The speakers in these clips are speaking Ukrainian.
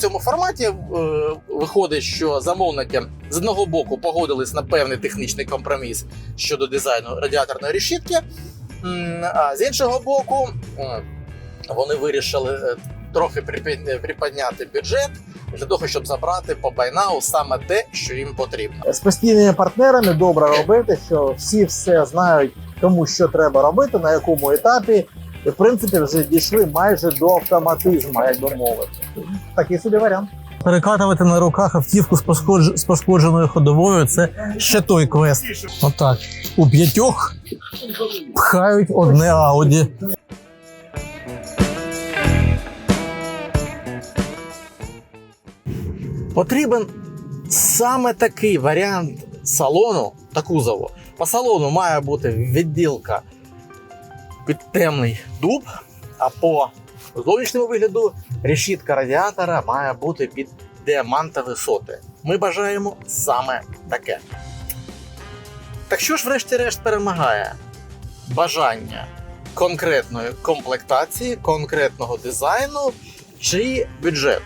цьому форматі е, виходить, що замовники з одного боку погодились на певний технічний компроміс щодо дизайну радіаторної решітки, а з іншого боку, вони вирішили е, трохи приподняти бюджет для того, щоб забрати по байнау саме те, що їм потрібно. З постійними партнерами добре робити, що всі все знають, кому що треба робити, на якому етапі. І в принципі вже дійшли майже до автоматизму, як би мовити. Такий собі варіант. Перекатувати на руках автівку з, пошкодж... з пошкодженою ходовою це ще той квест. Отак. У п'ятьох пхають одне ауді. Потрібен саме такий варіант салону та кузову. По салону має бути відділка під темний дуб, а по зовнішньому вигляду решітка радіатора має бути під діамантові соти. Ми бажаємо саме таке. Так що ж, врешті-решт, перемагає бажання конкретної комплектації, конкретного дизайну чи бюджет?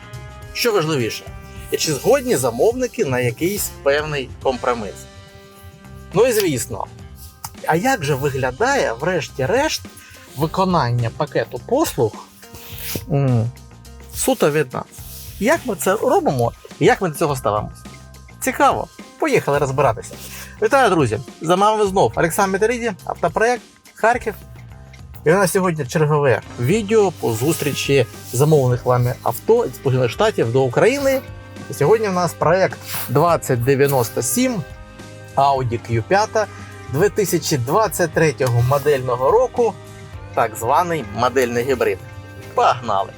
Що важливіше? І чи згодні замовники на якийсь певний компроміс? Ну і звісно, а як же виглядає, врешті-решт, виконання пакету послуг суто від нас? Як ми це робимо і як ми до цього ставимося? Цікаво. Поїхали розбиратися. Вітаю, друзі! За вами знов Олександр Метериді, автопроект Харків. І у нас сьогодні чергове відео по зустрічі замовлених вами авто з Сполучених Штатів до України. І сьогодні у нас проект 2097 Audi Q5 2023 модельного року, так званий модельний гібрид. Погнали!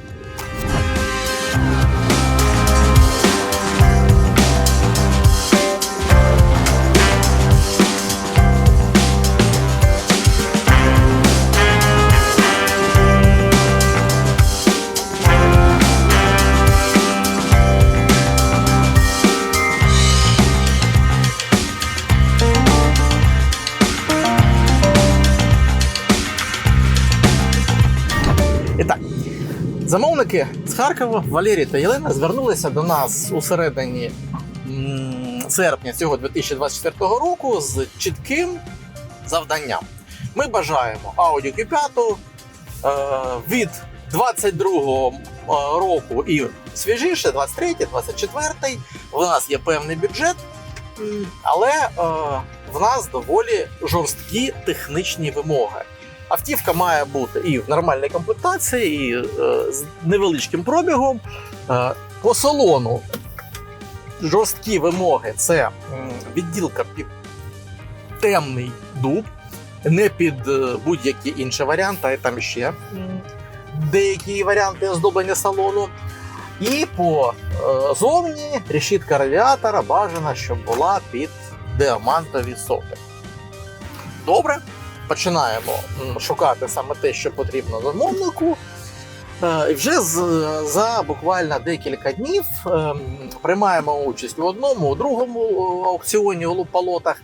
Замовники з Харкова, Валерій та Єлена звернулися до нас у середині серпня цього 2024 року з чітким завданням. Ми бажаємо Audi Q5 е, від 22-го е, року і свіжіше, 23-й, 24-й. У нас є певний бюджет, але е, в нас доволі жорсткі технічні вимоги. Автівка має бути і в нормальній комплектації, і е, з невеличким пробігом. Е, по салону жорсткі вимоги це відділка під темний дуб, не під е, будь-які інші варіанти, а там ще деякі варіанти оздоблення салону. І по зовні решітка радіатора бажана, щоб була під діамантові соти. Добре починаємо шукати саме те, що потрібно замовнику. Е, І вже за буквально декілька днів ем, приймаємо участь у одному, у другому е, аукціоні у лупалотах,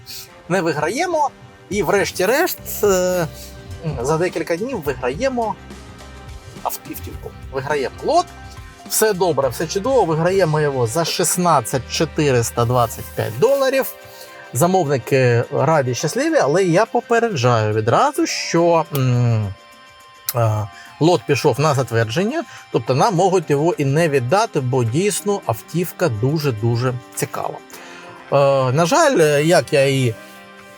не виграємо. І, врешті-решт, е, за декілька днів виграємо автівку. Виграємо лот. Все добре, все чудово. Виграємо його за 16 425 доларів. Замовники раді щасливі, але я попереджаю відразу, що м, е, лот пішов на затвердження, тобто нам можуть його і не віддати, бо дійсно автівка дуже-дуже цікава. Е, на жаль, як я і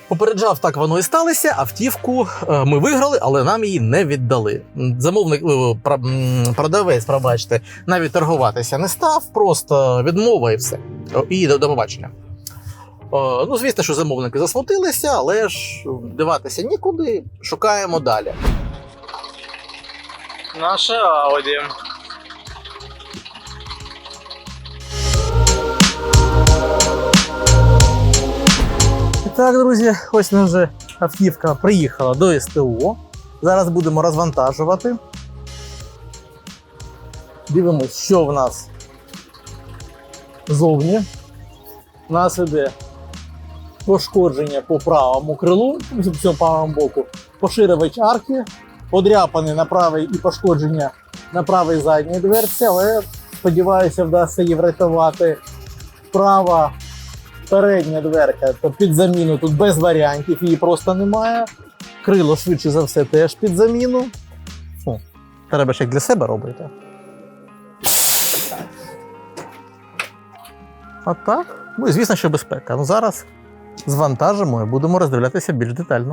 попереджав, так воно і сталося. Автівку е, ми виграли, але нам її не віддали. Замовник, е, продавець, пробачте, навіть торгуватися не став, просто відмова і все. І до побачення. Е, Ну, звісно, що замовники засмутилися, але ж диватися нікуди, шукаємо далі. Наша Ауді. І так, друзі, ось нам вже автівка приїхала до СТО. Зараз будемо розвантажувати. Дивимось, що в нас зовні. У нас іде пошкодження по правому крилу, по правому боку, поширювач арки, подряпаний на правий і пошкодження на правій задній дверці, але сподіваюся, вдасться її врятувати. Права передня дверка, то під заміну тут без варіантів, її просто немає. Крило, швидше за все, теж під заміну. Фу, треба як для себе робити. А так? Ну і звісно, що безпека. Ну зараз звантажимо і будемо роздивлятися більш детально.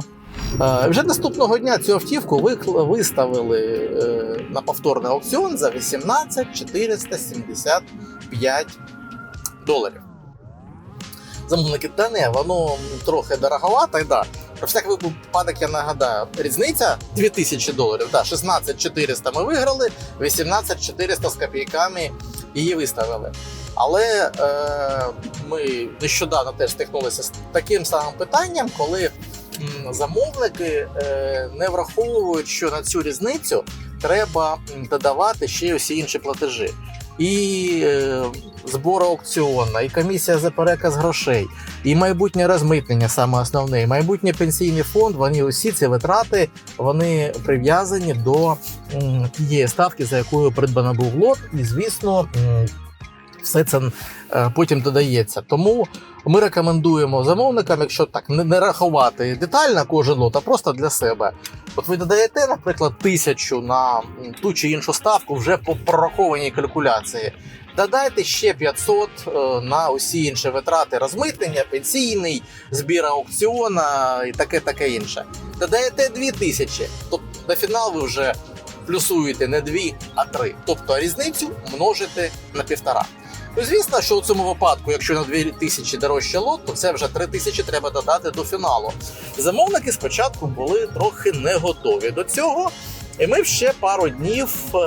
Е, Вже наступного дня цю автівку виставили е, на повторний аукціон за 18 475 доларів. Замовники, та не, воно трохи дороговато, і да. Про всякий випадок я нагадаю, різниця 2000 доларів. Да, 16 400 ми виграли, 18 400 з копійками її виставили. Але е, ми нещодавно теж стикнулися з таким самим питанням, коли замовники е, не враховують, що на цю різницю треба додавати ще усі інші платежі. І е, збор аукціона, і комісія за переказ грошей, і майбутнє розмитнення, саме основне, і майбутній пенсійний фонд. Вони усі ці витрати вони прив'язані до тієї ставки, за якою придбано був лот, і звісно. Все це е, потім додається. Тому ми рекомендуємо замовникам, якщо так не, не рахувати детально кожен лот, а просто для себе. От ви додаєте, наприклад, тисячу на ту чи іншу ставку вже по прорахованій калькуляції. Додайте ще 500 е, на усі інші витрати розмитнення, пенсійний, збір аукціона і таке таке інше. Додаєте 2000, тобто на фінал ви вже плюсуєте не 2, а 3. Тобто різницю множите на півтора. Ну, звісно, що у цьому випадку, якщо на 2000 дорожче лот, то це вже 3000 треба додати до фіналу. Замовники спочатку були трохи не готові до цього. І ми ще пару днів е,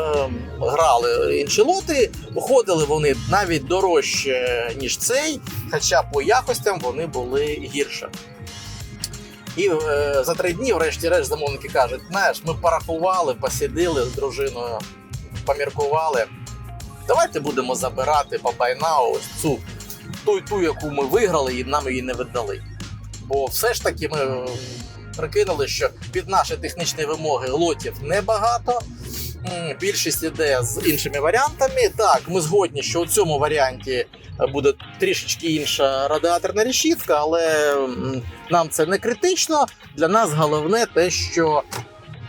грали інші лоти. Виходили вони навіть дорожче, ніж цей, хоча по якостям вони були гірше. І е, за три дні, врешті-решт, замовники кажуть: знаєш, ми порахували, посиділи з дружиною, поміркували. Давайте будемо забирати по байнау ось цю ту, ту, яку ми виграли, і нам її не віддали. Бо все ж таки ми прикинули, що під наші технічні вимоги лотів небагато. Більшість іде з іншими варіантами. Так, ми згодні, що у цьому варіанті е, буде трішечки інша радіаторна решітка, але нам це не критично. Для нас головне те, що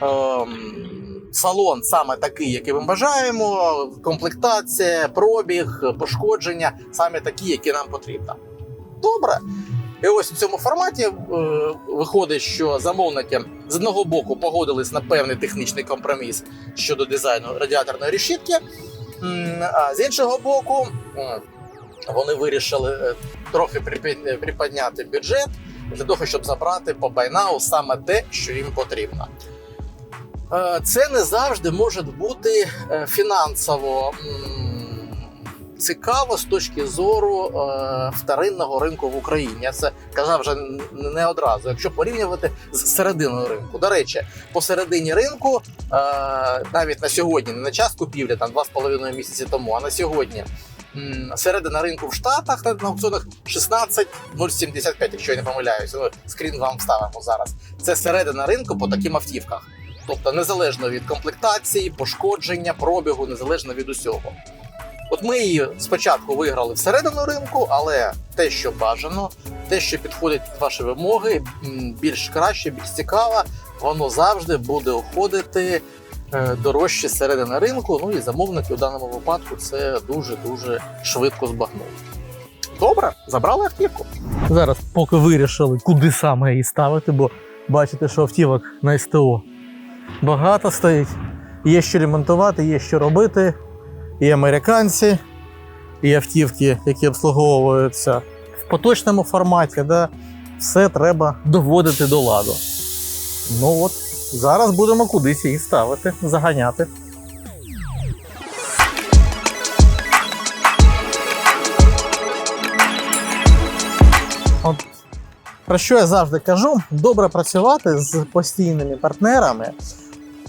ем, салон саме такий, який ми бажаємо, комплектація, пробіг, пошкодження саме такі, які нам потрібно. Добре. І ось у цьому форматі е, виходить, що замовники з одного боку погодились на певний технічний компроміс щодо дизайну радіаторної решітки, а з іншого боку, вони вирішили е, трохи припід- приподняти бюджет для того, щоб забрати по байнау саме те, що їм потрібно. Е, Це не завжди може бути е, фінансово цікаво з точки зору е, вторинного ринку в Україні. Я це казав вже не одразу. Якщо порівнювати з серединою ринку. До речі, посередині ринку навіть на сьогодні, не на час купівлі, там 2,5 місяці тому, а на сьогодні. Середина ринку в Штатах на на аукціонах 16,075, якщо я не помиляюся. Ну, скрін вам вставимо зараз. Це середина ринку по таким автівках. Тобто незалежно від комплектації, пошкодження, пробігу, незалежно від усього. От ми її спочатку виграли всередину ринку, але те, що бажано, те, що підходить під ваші вимоги, більш краще, більш цікаво, воно завжди буде уходити е, дорожче середини ринку. Ну і замовники в даному випадку це дуже дуже швидко збагнули. Добре, забрали автівку. Зараз поки вирішили, куди саме її ставити, бо бачите, що автівок на СТО багато стоїть. Є що ремонтувати, є що робити. І американці, і автівки, які обслуговуються в поточному форматі, да, все треба доводити до ладу. Ну от, зараз будемо кудись її ставити, заганяти. Про що я завжди кажу: добре працювати з постійними партнерами,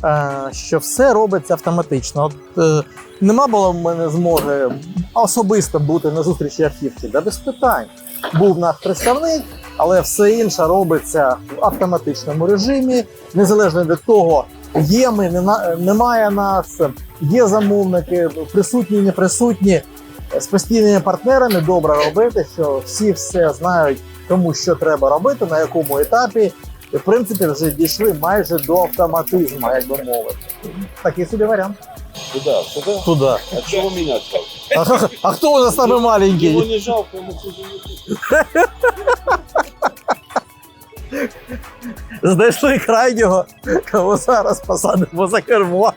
е, що все робиться автоматично. От, е, нема було в мене змоги особисто бути на зустрічі автівки, да без питань. Був наш представник, але все інше робиться в автоматичному режимі, незалежно від того, є ми, нема- немає нас, є замовники, присутні, не присутні. З постійними партнерами добре робити, що всі все знають, кому що треба робити, на якому етапі. І, в принципі, вже дійшли майже до автоматизму, як би мовити. Такий собі варіант. Сюда? Туди. А чего меня стал? А, а хто у нас Его маленький? не жалко, ему. Знайшли крайнього, кого зараз посадимо за кермо.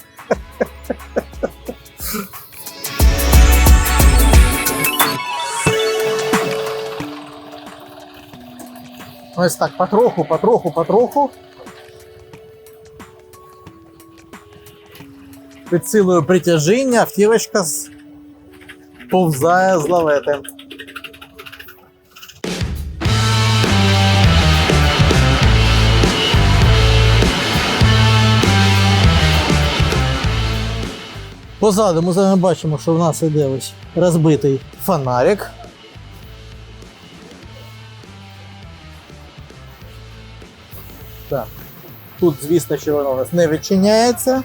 Ось так, потроху, потроху, потроху. Під силою притяжіння автівочка повзає з лавети. Позаду ми з вами бачимо, що в нас іде ось розбитий фонарик. Так. Тут, звісно, воно у нас не відчиняється.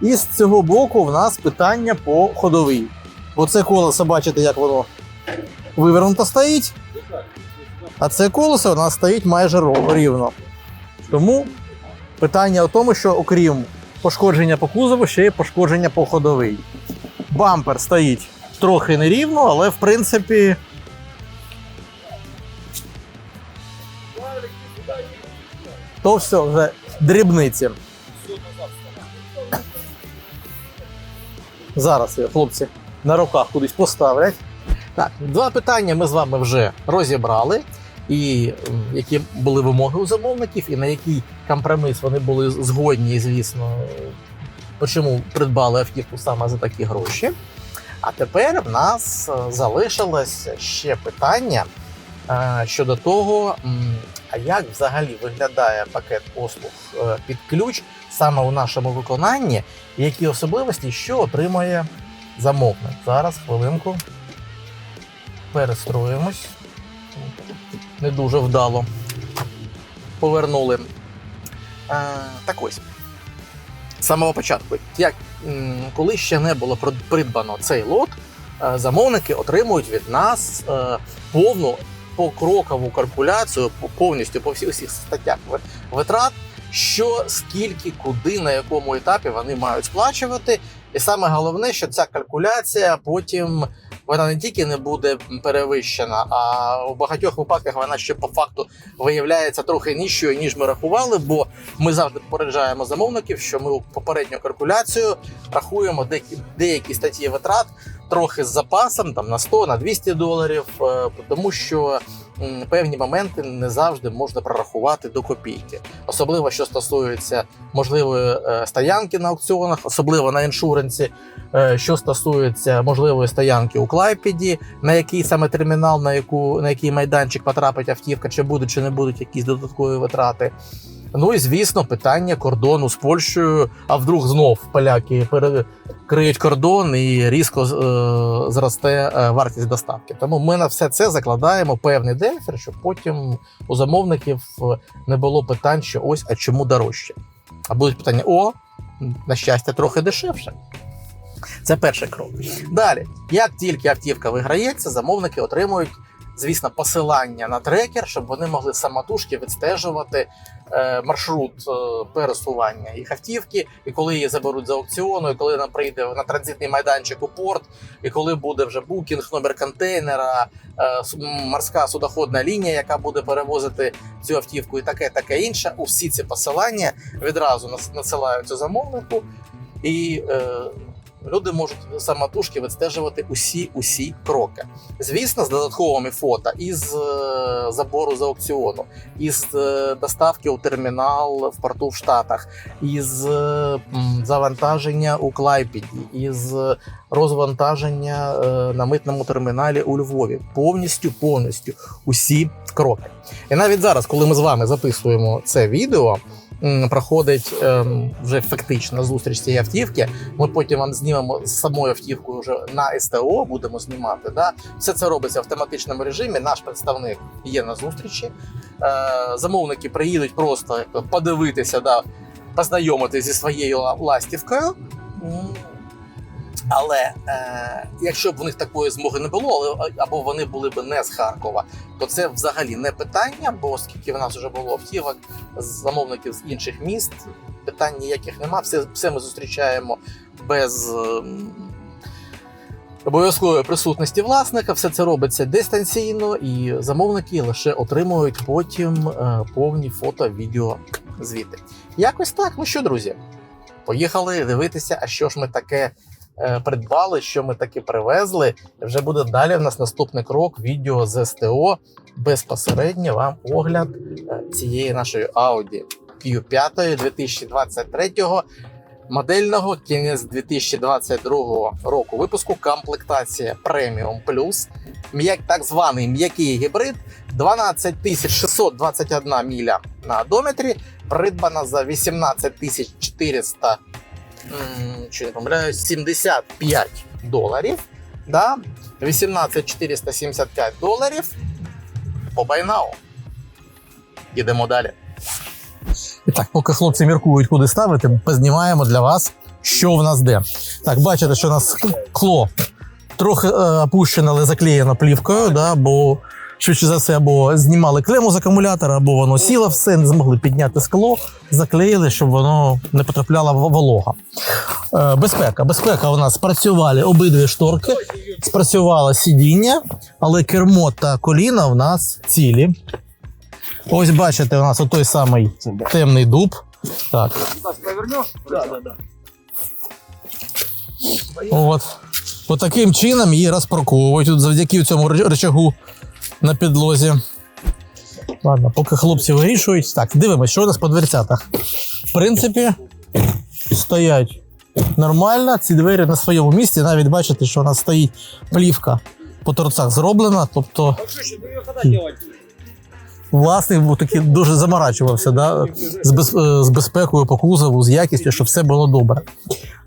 І з цього боку в нас питання по ходовій. Бо це колесо, бачите, як воно вивернуто стоїть. А це колесо у нас стоїть майже рівно. Тому питання в тому, що окрім пошкодження по кузову, ще є пошкодження по ходовій. Бампер стоїть трохи нерівно, але в принципі. То все вже дрібниці. Зараз хлопці на руках кудись поставлять. Так, два питання ми з вами вже розібрали. І які були вимоги у замовників, і на який компроміс вони були згодні, звісно, чому придбали автівку саме за такі гроші. А тепер в нас е, залишилось ще питання щодо того, а як взагалі виглядає пакет послуг е, під ключ саме у нашому виконанні, які особливості, що отримує замовник. Зараз хвилинку перестроїмось. Не дуже вдало. Повернули. Е, так ось. З самого початку, як коли ще не було прид- придбано цей лот, е, замовники отримують від нас повну покрокову калькуляцію по- повністю по всіх всіх статтях ви- витрат, що скільки, куди, на якому етапі вони мають сплачувати. І саме головне, що ця калькуляція потім вона не тільки не буде перевищена, а у багатьох випадках вона ще по факту виявляється трохи нижчою, ніж ми рахували, бо ми завжди попереджаємо замовників, що ми попередню калькуляцію рахуємо деякі, деякі статті витрат трохи з запасом, там на 100, на 200 доларів, е, тому що певні моменти не завжди можна прорахувати до копійки, особливо що стосується можливої е, стоянки на аукціонах, особливо на іншуренсі. Е, Що стосується можливої стоянки у Клайпіді, на який саме термінал, на яку на який майданчик потрапить автівка, чи будуть чи не будуть якісь додаткові витрати. Ну і звісно, питання кордону з Польщею. А вдруг знов поляки перекриють кордон і різко е, зросте е, вартість доставки. Тому ми на все це закладаємо певний дельфер, щоб потім у замовників е, не було питань, що ось а чому дорожче. А будуть питання: о, на щастя, трохи дешевше. Це перший крок. Далі, як тільки автівка виграється, замовники отримують, звісно, посилання на трекер, щоб вони могли самотужки відстежувати е, маршрут е, пересування їх автівки, і коли її заберуть з аукціону, і коли вона прийде на транзитний майданчик у порт, і коли буде вже букінг, номер контейнера, е, морська судоходна лінія, яка буде перевозити цю автівку, і таке, таке інше. Усі ці посилання відразу нас- надсилаються замовнику, і е, люди можуть самотужки відстежувати усі усі кроки. Звісно, з додатковими фото із е, забору з аукціону, із е, доставки у термінал в порту в Штатах, із е, завантаження у Клайпіді, із розвантаження на митному терміналі у Львові. Повністю, повністю усі кроки. І навіть зараз, коли ми з вами записуємо це відео. Проходить ем, вже фактично зустріч цієї автівки. Ми потім вам знімемо з самою автівкою вже на СТО, будемо знімати. Да? Все це робиться в автоматичному режимі. Наш представник є на зустрічі. Е, замовники приїдуть просто подивитися, да, познайомити зі своєю ластівкою. Але е, якщо б в них такої змоги не було, але або вони були б не з Харкова, то це взагалі не питання, бо оскільки в нас вже було автівок замовників з інших міст, питань ніяких нема. Все, все ми зустрічаємо без ем, обов'язкової присутності власника. Все це робиться дистанційно, і замовники лише отримують потім е, повні фото, відео звіти. Якось так. Ну що, друзі, поїхали дивитися, а що ж ми таке е, придбали, що ми таке привезли. Вже буде далі. В нас наступний крок відео з СТО. Безпосередньо вам огляд е, цієї нашої Audi Q5 2023 модельного кінець 2022 року випуску комплектація Premium Plus, м'як, так званий м'який гібрид 12621 міля на одометрі, придбана за 18400 м, чи не помиляюсь, 75 доларів. Да? 18475 доларів по байнау. Ідемо далі. Так, поки хлопці міркують, куди ставити, познімаємо для вас, що в нас де. Так, бачите, що у нас кло трохи е, опущене, але заклеєно плівкою, да, бо швидше за все, або знімали клему з акумулятора, або воно сіло все, не змогли підняти скло, заклеїли, щоб воно не потрапляла в- волога. Е, безпека. Безпека у нас спрацювали обидві шторки, спрацювало сидіння, але кермо та коліна у нас цілі. Ось бачите, у нас той самий темний дуб. Так. От. От таким чином її розпарковують завдяки цьому рычагу на підлозі. Ладно, поки хлопці вирішують. Так, дивимось, що у нас по дверцятах. В принципі, стоять нормально. Ці двері на своєму місці. Навіть бачите, що у нас стоїть плівка по торцях зроблена. Тобто власник був такий дуже заморачувався да, з, без, е, з безпекою по кузову, з якістю, щоб все було добре.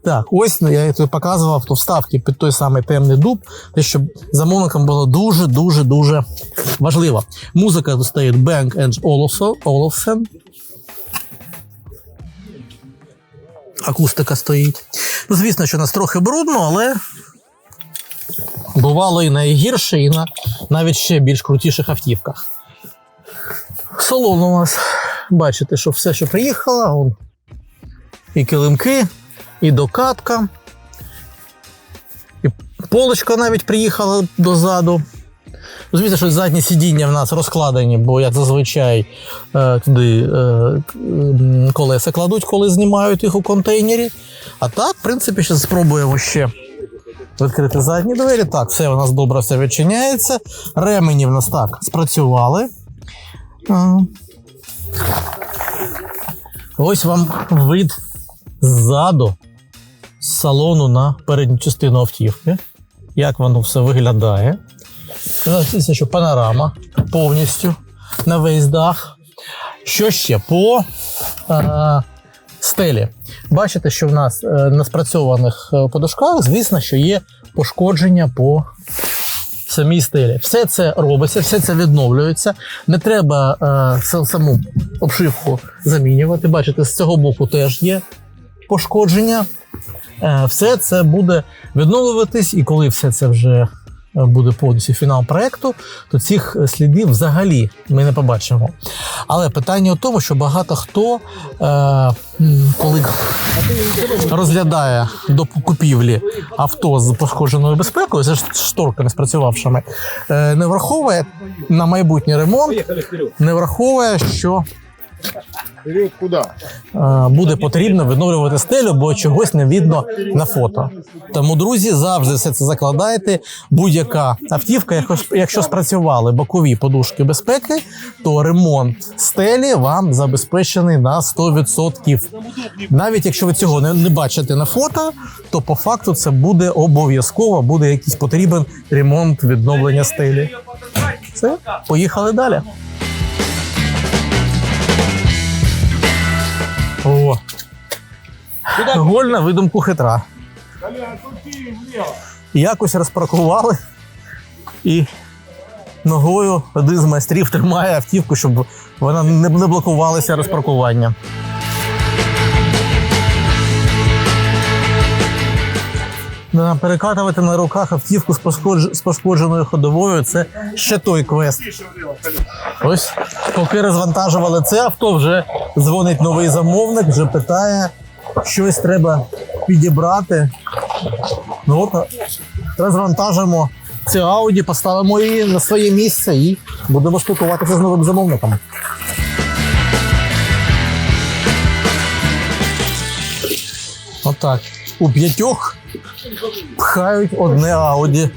Так, ось ну, я тобі показував то вставки під той самий темний дуб, те, щоб замовникам було дуже, дуже, дуже важливо. Музика тут стоїть Olufsen. Olufsen. Акустика стоїть. Ну, звісно, що нас трохи брудно, але бувало і найгірше, і на навіть ще більш крутіших автівках. Салон у нас, бачите, що все, що приїхало, он, і килимки, і докатка, і полочка навіть приїхала дозаду. Звісно, що задні сидіння в нас розкладені, бо як зазвичай е, туди е, колеса кладуть, коли знімають їх у контейнері. А так, в принципі, ще спробуємо ще відкрити задні двері. Так, все у нас добре все відчиняється. Ремені в нас так спрацювали. А. Ось вам вид ззаду салону на передню частину автівки. Як воно все виглядає. Це що панорама повністю на весь дах. Що ще по е, стелі? Бачите, що в нас е, на спрацьованих е, подушках, звісно, що є пошкодження по самій стелі. Все це робиться, все це відновлюється. Не треба е, саму обшивку замінювати. Бачите, з цього боку теж є пошкодження. Е, все це буде відновлюватись, і коли все це вже буде повністю фінал проекту, то цих слідів взагалі ми не побачимо. Але питання в тому, що багато хто, е, коли розглядає до купівлі авто з пошкодженою безпекою, з шторками спрацювавшими, е, не враховує на майбутній ремонт, не враховує, що Вперед куда? е, буде потрібно відновлювати стелю, бо чогось не видно на фото. Тому, друзі, завжди все це закладайте. Будь-яка автівка, якщо, спрацювали бокові подушки безпеки, то ремонт стелі вам забезпечений на 100%. Навіть якщо ви цього не бачите на фото, то по факту це буде обов'язково, буде якийсь потрібен ремонт відновлення стелі. Все, поїхали далі. О. Голь на видумку хитра. Якось розпаркували і ногою один з майстрів тримає автівку, щоб вона не блокувалася розпаркування. Перекатувати на руках автівку з, пошкодж... з пошкодженою ходовою це ще той квест. Ось, поки розвантажували це авто, вже дзвонить новий замовник, вже питає, щось треба підібрати. Ну от, розвантажимо це Ауді, поставимо її на своє місце і будемо спілкуватися з новим замовником. Отак. У п'ятьох пхають одне Ауді.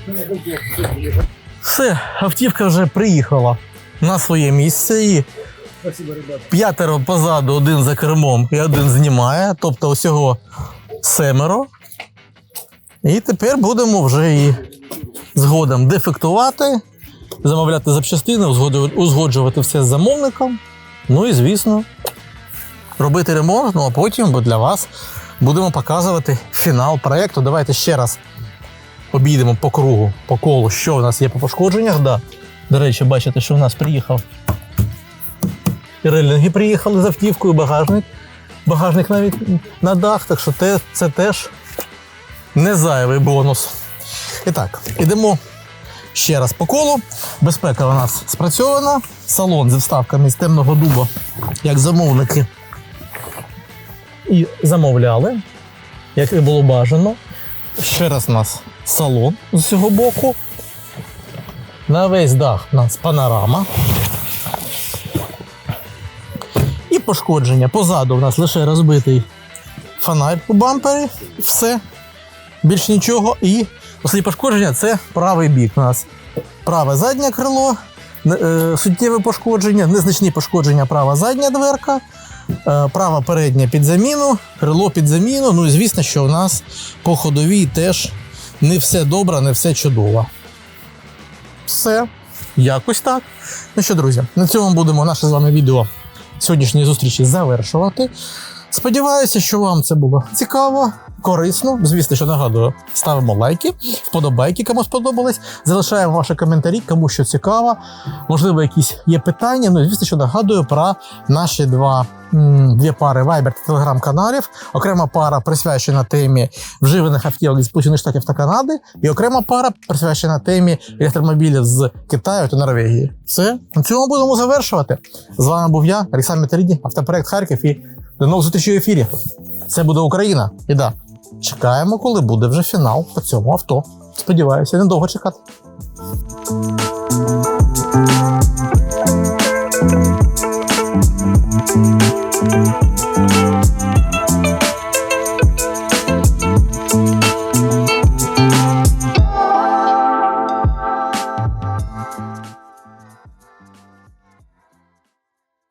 Все, автівка вже приїхала на своє місце і п'ятеро позаду, один за кермом і один знімає, тобто усього семеро. І тепер будемо вже і згодом дефектувати, замовляти запчастини, узгоджувати все з замовником. Ну і звісно, робити ремонт, ну а потім для вас будемо показувати фінал проєкту. Давайте ще раз обійдемо по кругу, по колу, що в нас є по пошкодженнях. Да. До речі, бачите, що в нас приїхав. Релінги приїхали з автівкою, багажник. Багажник навіть на дах, так що те, це теж не зайвий бонус. І так, ідемо ще раз по колу. Безпека у нас спрацьована. Салон зі вставками з темного дуба, як замовники. І замовляли, як і було бажано. Ще раз у нас салон з цього боку. На весь дах у нас панорама. І пошкодження. Позаду у нас лише розбитий фонарь у бампері. Все. Більш нічого. І останні пошкодження це правий бік. У нас праве заднє крило, е, суттєве пошкодження, незначні пошкодження права задня дверка, права передня під заміну, крило під заміну. Ну і звісно, що у нас по ходовій теж не все добре, не все чудово. Все. Якось так. Ну що, друзі, на цьому будемо наше з вами відео сьогоднішньої зустрічі завершувати. Сподіваюся, що вам це було цікаво, корисно. Звісно, що нагадую, ставимо лайки, вподобайки, кому сподобались. Залишаємо ваші коментарі, кому що цікаво. Можливо, якісь є питання. Ну звісно, що нагадую про наші два. Дві пари Viber та Telegram каналів, окрема пара присвячена темі вживаних автівок з Сполучених Штатів та Канади, і окрема пара присвячена темі електромобілів з Китаю та Норвегії. Все, на цьому будемо завершувати. З вами був я, Олександр Металіді, автопроект Харків і до нових зустрічей в ефірі. Це буде Україна. І да, чекаємо, коли буде вже фінал по цьому авто. Сподіваюся, недовго чекати. Thank